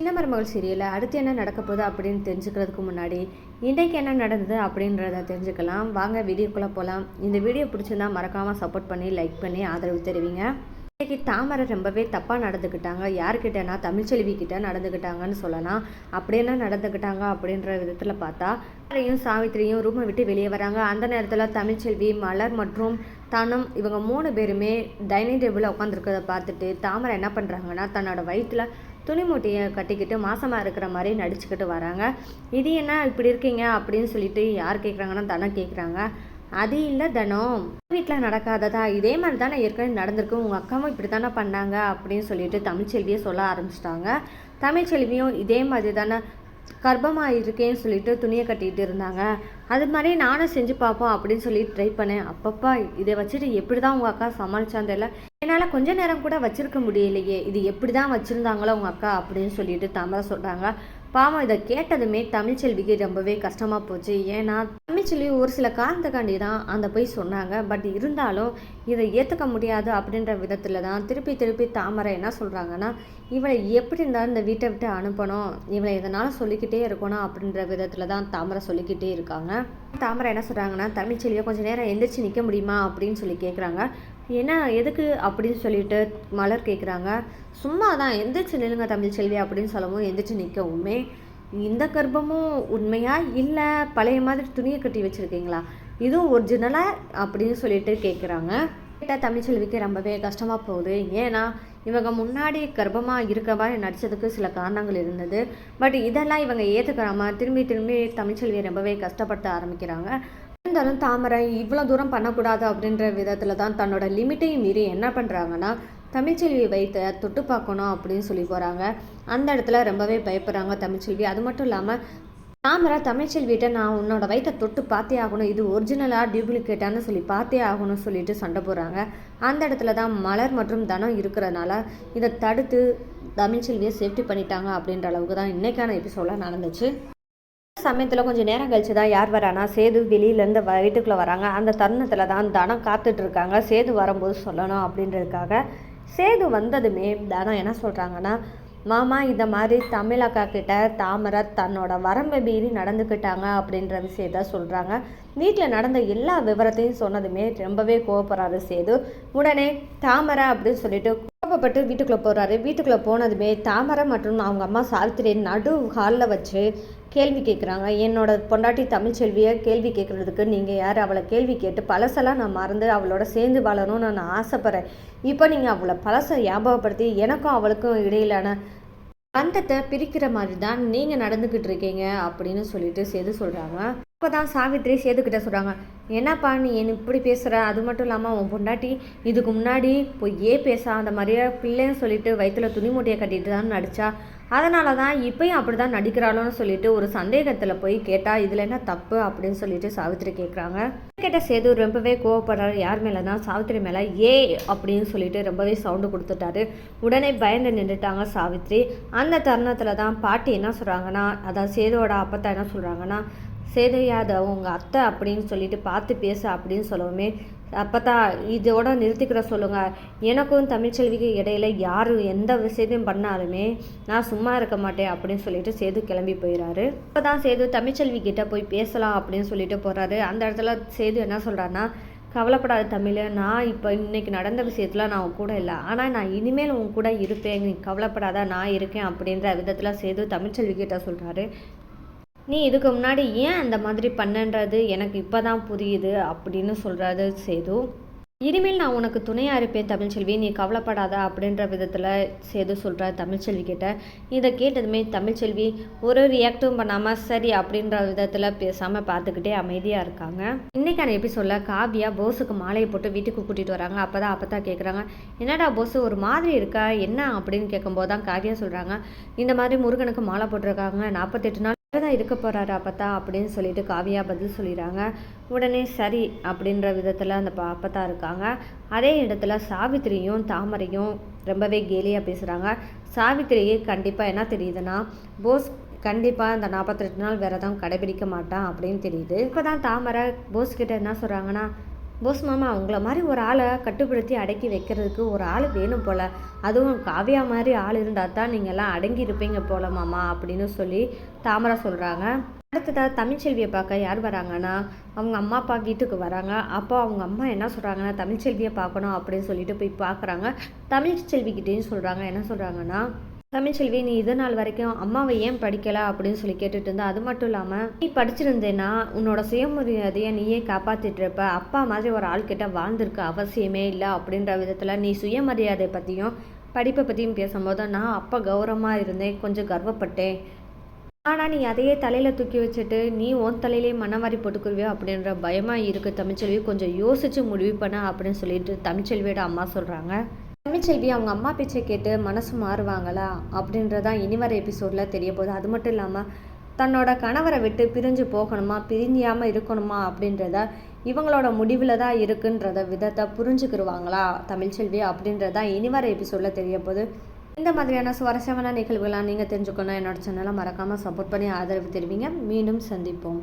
சின்ன மருமகள் சீரியலில் அடுத்து என்ன நடக்க போகுது அப்படின்னு தெரிஞ்சுக்கிறதுக்கு முன்னாடி இன்றைக்கு என்ன நடந்தது அப்படின்றத தெரிஞ்சுக்கலாம். வாங்க வீடியோக்குள்ளே போகலாம் இந்த வீடியோ பிடிச்சிருந்தா மறக்காமல் சப்போர்ட் பண்ணி லைக் பண்ணி ஆதரவு தெரிவிங்க. இன்றைக்கி தாமரை ரொம்பவே தப்பாக நடந்துக்கிட்டாங்க யார்கிட்டனா தமிழ்ச்செல்வி கிட்ட நடந்துக்கிட்டாங்கன்னு சொல்லலாம். அப்படி என்ன நடந்துக்கிட்டாங்க அப்படின்ற விதத்தில் பார்த்தா மலரையும் சாவித்திரியும் ரூமை விட்டு வெளியே வராங்க. அந்த நேரத்தில் தமிழ்ச்செல்வி மலர் மற்றும் தனம் இவங்க மூணு பேருமே டைனிங் டேபிளில் உட்காந்துருக்கிறத பார்த்துட்டு தாமரை என்ன பண்ணுறாங்கன்னா தன்னோட வயிற்றில் துணி மூட்டையை கட்டிக்கிட்டு மாசமாக இருக்கிற மாதிரி நடிச்சுக்கிட்டு வராங்க. இது என்ன இப்படி இருக்கீங்க அப்படின்னு சொல்லிட்டு யார் கேட்குறாங்கன்னா தனம் கேட்குறாங்க அது இல்லை தனம் வீட்டில் நடக்காததா? இதே மாதிரி தானே ஏற்கனவே நடந்திருக்கு. உங்கள் அக்காவும் இப்படி தானே பண்ணாங்க அப்படின்னு சொல்லிட்டு தமிழ்ச்செல்வியை சொல்ல ஆரம்பிச்சிட்டாங்க. தமிழ்ச்செல்வியும் இதே மாதிரி தானே கர்ப்பமாக இருக்கேன்னு சொல்லிட்டு துணியை கட்டிகிட்டு இருந்தாங்க. அது மாதிரி நானும் செஞ்சு பார்ப்போம் அப்படின்னு சொல்லி ட்ரை பண்ணேன். அப்பப்பா இதை வச்சுட்டு எப்படி தான் உங்கள் அக்கா சமாளிச்சான்னு தெரியல. என்னால் கொஞ்ச நேரம் கூட வச்சுருக்க முடியலையே. இது எப்படி தான் வச்சுருந்தாங்களோ உங்கள் அக்கா அப்படின்னு சொல்லிட்டு தாமரை சொல்கிறாங்க பாவம் இதை கேட்டதுமே தமிழ்ச்செல்விக்கு ரொம்பவே கஷ்டமாக போச்சு. ஏன்னா தமிழ்ச்செல்வி ஒரு சில காரணத்துக்காண்டி தான் அந்த போய் சொன்னாங்க. பட் இருந்தாலும் இதை ஏற்றுக்க முடியாது அப்படின்ற விதத்தில் தான் திருப்பி திருப்பி தாமரை என்ன சொல்கிறாங்கன்னா இவளை எப்படி இருந்தாலும் இந்த வீட்டை விட்டு அனுப்பணும். இவளை இதனால் சொல்லிக்கிட்டே இருக்கணும் அப்படின்ற விதத்தில் தான் தாமரை சொல்லிக்கிட்டே இருக்காங்க. தாமரை என்ன சொல்கிறாங்கன்னா தமிழ்ச்செல்வியை கொஞ்சம் நேரம் எந்திரிச்சு நிற்க முடியுமா? அப்படின்னு சொல்லி கேட்குறாங்க என்ன எதுக்கு அப்படின்னு சொல்லிட்டு மலர் கேட்குறாங்க சும்மா தான் எந்திரிச்சு நில்லுங்க தமிழ்ச்செல்வி அப்படின்னு சொல்லவும் எந்திரிச்சு நிற்கவுமே இந்த கர்ப்பமும் உண்மையா இல்லை பழைய மாதிரி துணியை கட்டி வச்சுருக்கீங்களா? இதுவும் ஒரிஜினலாக அப்படின்னு சொல்லிட்டு கேட்குறாங்க கேட்டால் தமிழ்ச்செல்விக்கு ரொம்பவே கஷ்டமாக போகுது. ஏன்னா இவங்க முன்னாடி கர்ப்பமாக இருக்கவா மாதிரி நடித்ததுக்கு சில காரணங்கள் இருந்தது. பட் இதெல்லாம் இவங்க ஏற்றுக்கிறாமல் திரும்பி திரும்பி தமிழ்ச்செல்வியை ரொம்பவே கஷ்டப்படுத்த ஆரம்பிக்கிறாங்க. இருந்தாலும் தாமரை இவ்வளோ தூரம் பண்ணக்கூடாது அப்படின்ற விதத்தில் தான் தன்னோட லிமிட்டையும் மீறி என்ன பண்ணுறாங்கன்னா தமிழ்ச்செல்வி வைத்த தொட்டு பார்க்கணும் அப்படின்னு சொல்லி போகிறாங்க அந்த இடத்துல ரொம்பவே பயப்படுறாங்க தமிழ்ச்செல்வி அது மட்டும் இல்லாமல் தாமரை தமிழ்ச்செல்விட்ட நான் உன்னோட வயிற்ற தொட்டு பார்த்தே ஆகணும். இது ஒரிஜினலாக டியூப்ளிகேட்டான்னு சொல்லி பார்த்தே ஆகணும்னு சொல்லிட்டு சண்டை போடுறாங்க. அந்த இடத்துல தான் மலர் மற்றும் தனம் இருக்கிறனால இதை தடுத்து தமிழ்ச்செல்வியை சேஃப்டி பண்ணிட்டாங்க அப்படின்ற அளவுக்கு தான் இன்றைக்கான எபிசோடில் நடந்துச்சு. சமயத்தில் கொஞ்சம் நேரம் கழிச்சு தான் யார் வரானா? சேது வெளியிலேருந்து வீட்டுக்குள்ளே வராங்க. அந்த தருணத்தில் தான் தனம் காத்துட்ருக்காங்க. சேது வரும்போது சொல்லணும் அப்படின்றதுக்காக சேது வந்ததுமே தனம் என்ன சொல்கிறாங்கன்னா மாமா இந்த மாதிரி தமிழ் அக்கா கிட்ட தாமரை தன்னோட வரம்பை மீறி நடந்துக்கிட்டாங்க அப்படின்ற விஷயத்த சொல்கிறாங்க வீட்டில் நடந்த எல்லா விவரத்தையும் சொன்னதுமே ரொம்பவே கோவப்படுறாரு சேது. உடனே தாமரை அப்படின்னு சொல்லிட்டு கோபப்பட்டு வீட்டுக்குள்ளே போகிறாரு வீட்டுக்குள்ளே போனதுமே தாமரை மற்றும் அவங்க அம்மா சாவித்திரியை நடு ஹாலில் வச்சு கேள்வி கேட்குறாங்க என்னோட பொண்டாட்டி தமிழ்ச்செல்வியை கேள்வி கேட்குறதுக்கு நீங்கள் யார்? அவளை கேள்வி கேட்டு பழசெல்லாம் நான் மறந்து அவளோட சேர்ந்து வாழணும்னு நான் ஆசைப்பட்றேன். இப்போ நீங்கள் அவளை பழசை ஞாபகப்படுத்தி எனக்கும் அவளுக்கும் இடையிலான பந்தத்தை பிரிக்கிற மாதிரி தான் நீங்கள் நடந்துக்கிட்டு இருக்கீங்க அப்படின்னு சொல்லிட்டு சேது சொல்கிறாங்க அப்போ தான் சாவித்ரி சேதுக்கிட்ட சொல்கிறாங்க என்னப்பா நீ என்ன இப்படி பேசுகிற அது மட்டும் இல்லாமல் உன் பொண்டாட்டி இதுக்கு முன்னாடி பொய்யே பேசா அந்த மாதிரியே பிள்ளைன்னு சொல்லிட்டு வயிற்றுல துணி மூட்டையை கட்டிட்டு தான் நடிச்சா. அதனால தான் இப்பயும் அப்படி தான் நடிக்கிறாளோன்னு சொல்லிட்டு ஒரு சந்தேகத்தில் போய் கேட்டால் இதில் என்ன தப்பு? அப்படின்னு சொல்லிட்டு சாவித்திரி கேட்குறாங்க கேட்ட சேது ரொம்பவே கோவப்படுறாரு. யார் மேலேனா சாவித்திரி மேலே. ஏ அப்படின்னு சொல்லிட்டு ரொம்பவே சவுண்டு கொடுத்துட்டாரு. உடனே பயந்து நின்றுட்டாங்க சாவித்ரி அந்த தருணத்தில் தான் பாட்டி என்ன சொல்கிறாங்கன்னா அதாவது சேதுவோட அப்பத்தா என்ன சொல்கிறாங்கன்னா சேதையாத உங்கள் அத்தை அப்படின்னு சொல்லிட்டு பார்த்து பேசு அப்படின்னு சொல்லவுமே அப்பத்தா இதோட நிறுத்திக்கிற சொல்லுங்கள் எனக்கும் தமிழ்ச்செல்விக்கு இடையில யார் எந்த விஷயத்தையும் பண்ணாலுமே நான் சும்மா இருக்க மாட்டேன் அப்படின்னு சொல்லிட்டு சேது கிளம்பி போயிடாரு இப்போ தான் சேது தமிழ்ச்செல்வி கிட்ட போய் பேசலாம் அப்படின்னு சொல்லிட்டு போகிறாரு அந்த இடத்துல சேது என்ன சொல்கிறாருன்னா கவலைப்படாத தமிழ் நான் இப்போ இன்னைக்கு நடந்த விஷயத்தில் நான் உன் கூட இல்லை. ஆனால் நான் இனிமேல் உன் கூட இருப்பேன். நீ கவலைப்படாத நான் இருக்கேன் அப்படின்ற விதத்தில் சேது தமிழ்ச்செல்வி கிட்ட சொல்கிறாரு நீ இதுக்கு முன்னாடி ஏன் அந்த மாதிரி பண்ணன்றது எனக்கு இப்போ தான் புரியுது அப்படின்னு சொல்கிறாரு சேது. இனிமேல் நான் உனக்கு துணையாக இருப்பேன் தமிழ்ச்செல்வி நீ கவலைப்படாத அப்படின்ற விதத்தில் சேது சொல்கிறார் தமிழ்ச்செல்வி கிட்ட. இதை கேட்டதுமே தமிழ்ச்செல்வி ஒரு ரியாக்டும் பண்ணாமல் சரி அப்படின்ற விதத்தில் பேசாமல் பார்த்துக்கிட்டே அமைதியாக இருக்காங்க. இன்றைக்கான எபிசோடில் காவியா போஸுக்கு மாலையை போட்டு வீட்டுக்கு கூட்டிகிட்டு வராங்க. அப்போ தான் அப்போ தான் கேட்குறாங்க என்னடா போஸு ஒரு மாதிரி இருக்கா? என்ன? அப்படின்னு கேட்கும்போது தான் காவியா சொல்கிறாங்க இந்த மாதிரி முருகனுக்கு மாலை போட்டிருக்காங்க. நாற்பத்தெட்டு நாள் தான் இருக்க போகிறாரு அப்பத்தா அப்படின்னு சொல்லிட்டு காவியா பதில் சொல்லிடுறாங்க. உடனே சரி அப்படின்ற விதத்தில் அந்த அப்பத்தா இருக்காங்க. அதே இடத்துல சாவித்திரியும் தாமரையும் ரொம்பவே கேலியாக பேசுகிறாங்க சாவித்திரியே கண்டிப்பாக என்ன தெரியுதுன்னா போஸ் கண்டிப்பாக அந்த நாற்பத்தெட்டு நாள் விரதம் கடைபிடிக்க மாட்டான் அப்படின்னு தெரியுது. இப்போ தான் தாமரை போஸ் கிட்ட என்ன சொல்கிறாங்கன்னா போஸ் மாமா அவங்கள மாதிரி ஒரு ஆளை கட்டுப்படுத்தி அடக்கி வைக்கிறதுக்கு ஒரு ஆள் வேணும் போல். அதுவும் காவியா மாதிரி ஆள் இருந்தால் தான் நீங்கள் எல்லாம் அடங்கி இருப்பீங்க போல மாமா அப்படின்னு சொல்லி தாமரா சொல்கிறாங்க அடுத்ததாக தமிழ்ச்செல்வியை பார்க்க யார் வராங்கன்னா அவங்க அம்மா அப்பா வீட்டுக்கு வராங்க. அப்போ அவங்க அம்மா என்ன சொல்கிறாங்கன்னா தமிழ்ச்செல்வியை பார்க்கணும் அப்படின்னு சொல்லிட்டு போய் பார்க்குறாங்க. தமிழ்ச்செல்விக்கிட்டேயும் சொல்கிறாங்க என்ன சொல்கிறாங்கன்னா தமிழ்ச்செல்வி நீ இது நாள் வரைக்கும் அம்மாவை ஏன் படிக்கல அப்படின்னு சொல்லி கேட்டுட்டு இருந்தா அது மட்டும் இல்லாமல் நீ படிச்சிருந்தேன்னா உன்னோட சுயமரியாதையை நீயே காப்பாற்றிட்டு இருப்ப. அப்பா மாதிரி ஒரு ஆள்கிட்ட வாழ்ந்திருக்க அவசியமே இல்லை அப்படின்ற விதத்தில் நீ சுயமரியாதை பற்றியும் படிப்பை பற்றியும் பேசும்போது நான் அப்போ கௌரவமாக இருந்தேன் கொஞ்சம் கர்வப்பட்டேன். ஆனால் நீ அதையே தலையில் தூக்கி வச்சுட்டு நீ உன் தலையிலே மனவாரி போட்டுக்குருவியோ அப்படின்ற பயமாக இருக்குது தமிழ்ச்செல்வி கொஞ்சம் யோசித்து முடிவு பண்ண அப்படின்னு சொல்லிட்டு தமிழ்ச்செல்வியோட அம்மா சொல்கிறாங்க தமிழ்ச்செல்வி அவங்க அம்மா பேச்சை கேட்டு மனசு மாறுவாங்களா அப்படின்றதான் இனி வர எபிசோடில் தெரிய போகுது அது மட்டும் இல்லாமல் தன்னோட கணவரை விட்டு பிரிஞ்சு போகணுமா பிரிஞ்சாமல் இருக்கணுமா அப்படின்றத இவங்களோட முடிவில் தான் இருக்குன்றத விதத்தை புரிஞ்சுக்கிருவாங்களா தமிழ்ச்செல்வி அப்படின்றதான் இனி வர எபிசோடில் தெரிய போகுது இந்த மாதிரியான சுவாரஸ்யமான நிகழ்வுகளாக நீங்கள் தெரிஞ்சுக்கணும் என்னோட சேனலை மறக்காமல் சப்போர்ட் பண்ணி ஆதரவு தெரிவிங்க. மீண்டும் சந்திப்போம்.